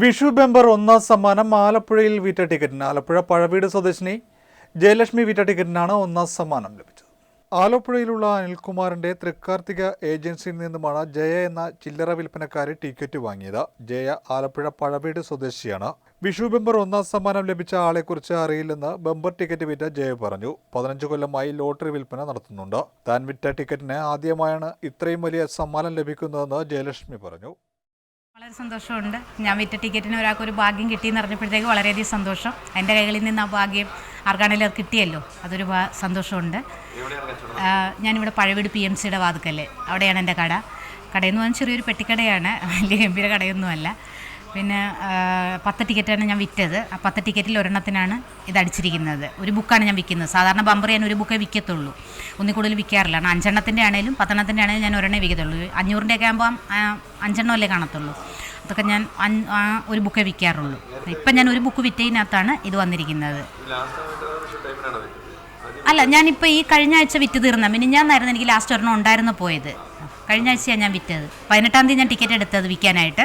Vishu bumper ഒന്നാം സമ്മാനം ആലപ്പുഴയിൽ വിറ്റ ടിക്കറ്റിന്. ആലപ്പുഴ പഴവീട് സ്വദേശിനി ജയലക്ഷ്മി വിറ്റ ടിക്കറ്റിനാണ് ഒന്നാം സമ്മാനം ലഭിച്ചത്. ആലപ്പുഴയിലുള്ള അനിൽകുമാറിന്റെ തൃക്കാർത്തിക ഏജൻസിയിൽ നിന്നുമാണ് ജയ എന്ന ചില്ലറ വിൽപ്പനക്കാരി ടിക്കറ്റ് വാങ്ങിയത്. ജയ ആലപ്പുഴ പഴവീട് സ്വദേശിയാണ്. വിഷു ബെമ്പർ ഒന്നാം സമ്മാനം ലഭിച്ച ആളെക്കുറിച്ച് അറിയില്ലെന്ന് ബെമ്പർ ടിക്കറ്റ് വിറ്റ ജയ പറഞ്ഞു. പതിനഞ്ച് കൊല്ലമായി ലോട്ടറി വിൽപ്പന നടത്തുന്നുണ്ട്. താൻ വിറ്റ ടിക്കറ്റിന് ആദ്യമായാണ് ഇത്രയും വലിയ സമ്മാനം ലഭിക്കുന്നതെന്ന് ജയലക്ഷ്മി പറഞ്ഞു. വളരെ സന്തോഷമുണ്ട്. ഞാൻ വിറ്റ ടിക്കറ്റിന് ഒരാൾക്ക് ഒരു ഭാഗ്യം കിട്ടി കിട്ടിയെന്ന് അറിഞ്ഞപ്പോഴത്തേക്ക് വളരെയധികം സന്തോഷം. എന്റെ കൈകളിൽ നിന്ന് ആ ഭാഗ്യം ആർക്കാണെങ്കിലും കിട്ടിയല്ലോ. അതൊരു സന്തോഷമുണ്ട്. ഞാനിവിടെ പഴവീട് പി എം സിയുടെ വാതുക്കൽ അവിടെയാണ് എന്റെ കട. കടയെന്ന് പറഞ്ഞാൽ ചെറിയൊരു പെട്ടിക്കടയാണ്. വലിയ ഗംഭീര കടയൊന്നുമല്ല. പിന്നെ പത്ത് ടിക്കറ്റാണ് ഞാൻ വിറ്റത്. ആ പത്ത് ടിക്കറ്റിൽ ഒരെണ്ണത്തിനാണ് ഇത് അടിച്ചിരിക്കുന്നത്. ഒരു ബുക്കാണ് ഞാൻ വിൽക്കുന്നത്. സാധാരണ ബമ്പർ ഞാൻ ഒരു ബുക്കേ വിൽക്കത്തുള്ളൂ. ഒന്നിൽ കൂടുതൽ വിൽക്കാറില്ല. അഞ്ചെണ്ണത്തിന്റെ ആണെങ്കിലും പത്തെണ്ണത്തിന്റെ ആണെങ്കിലും ഞാൻ ഒരെണ്ണേ വിൽക്കത്തുള്ളൂ. അഞ്ഞൂറിന്റെയൊക്കെ ആകുമ്പോൾ അഞ്ചെണ്ണമല്ലേ കാണത്തുള്ളൂ. അതൊക്കെ ഞാൻ ഒരു ബുക്കേ വിൽക്കാറുള്ളൂ. ഇപ്പം ഞാൻ ഒരു ബുക്ക് വിറ്റതിനകത്താണ് ഇത് വന്നിരിക്കുന്നത്. അല്ല ഞാനിപ്പോൾ ഈ കഴിഞ്ഞ ആഴ്ച വിറ്റ് തീർന്ന മിനിഞ്ഞാന്നായിരുന്നു എനിക്ക് ലാസ്റ്റ് ഒരെണ്ണം ഉണ്ടായിരുന്നു പോയത്. കഴിഞ്ഞ ആഴ്ചയാണ് ഞാൻ വിറ്റത്. പതിനെട്ടാം തീയതി ഞാൻ ടിക്കറ്റ് എടുത്തത് വിൽക്കാനായിട്ട്.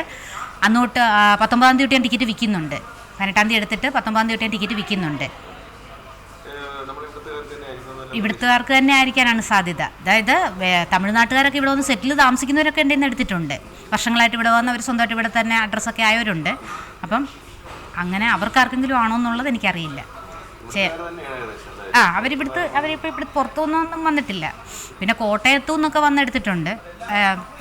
അന്നോട്ട് പത്തൊമ്പതാം തീയതി ഞാൻ ടിക്കറ്റ് വിൽക്കുന്നുണ്ട്. പതിനെട്ടാം തീയതി എടുത്തിട്ട് പത്തൊമ്പതാം തീയതി ഞാൻ ടിക്കറ്റ് വിൽക്കുന്നുണ്ട്. ഇവിടുത്തുകാർക്ക് തന്നെ ആയിരിക്കാനാണ് സാധ്യത. അതായത് തമിഴ്നാട്ടുകാരൊക്കെ ഇവിടെ വന്ന് സെറ്റിൽ താമസിക്കുന്നവരൊക്കെ എന്റെ നിന്ന് എടുത്തിട്ടുണ്ട്. വർഷങ്ങളായിട്ട് ഇവിടെ വന്ന് അവർ സ്വന്തമായിട്ട് ഇവിടെ തന്നെ അഡ്രസ്സൊക്കെ ആയവരുണ്ട്. അപ്പം അങ്ങനെ അവർക്കാർക്കെങ്കിലും ആണോ എന്നുള്ളത് എനിക്കറിയില്ല. ചേ ആ അവരിവിടുത്ത് അവരിപ്പോൾ ഇവിടെ പുറത്തുനിന്നൊന്നും വന്നിട്ടില്ല. പിന്നെ കോട്ടയത്തു നിന്നൊക്കെ വന്നെടുത്തിട്ടുണ്ട്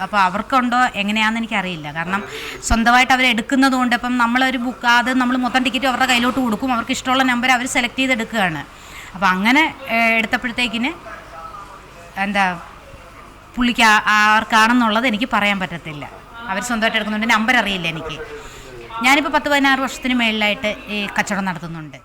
അപ്പോൾ അവർക്കുണ്ടോ എങ്ങനെയാണെന്ന് എനിക്കറിയില്ല. കാരണം സ്വന്തമായിട്ട് അവർ എടുക്കുന്നത് കൊണ്ട് ഇപ്പം നമ്മളൊരു ബുക്ക് അത് നമ്മൾ മൊത്തം ടിക്കറ്റ് അവരുടെ കയ്യിലോട്ട് കൊടുക്കും. അവർക്ക് ഇഷ്ടമുള്ള നമ്പർ അവർ സെലക്ട് ചെയ്തെടുക്കുകയാണ്. അപ്പോൾ അങ്ങനെ എടുത്തപ്പോഴത്തേക്കിന് എന്താ പുള്ളിക്ക് ആർക്കാണെന്നുള്ളത് എനിക്ക് പറയാൻ പറ്റത്തില്ല. അവർ സ്വന്തമായിട്ട് എടുക്കുന്നുണ്ട്. നമ്പർ അറിയില്ല എനിക്ക്. ഞാനിപ്പോൾ പത്ത് പതിനാറ് വർഷത്തിന് മേളിലായിട്ട് ഈ കച്ചവടം നടത്തുന്നുണ്ട്.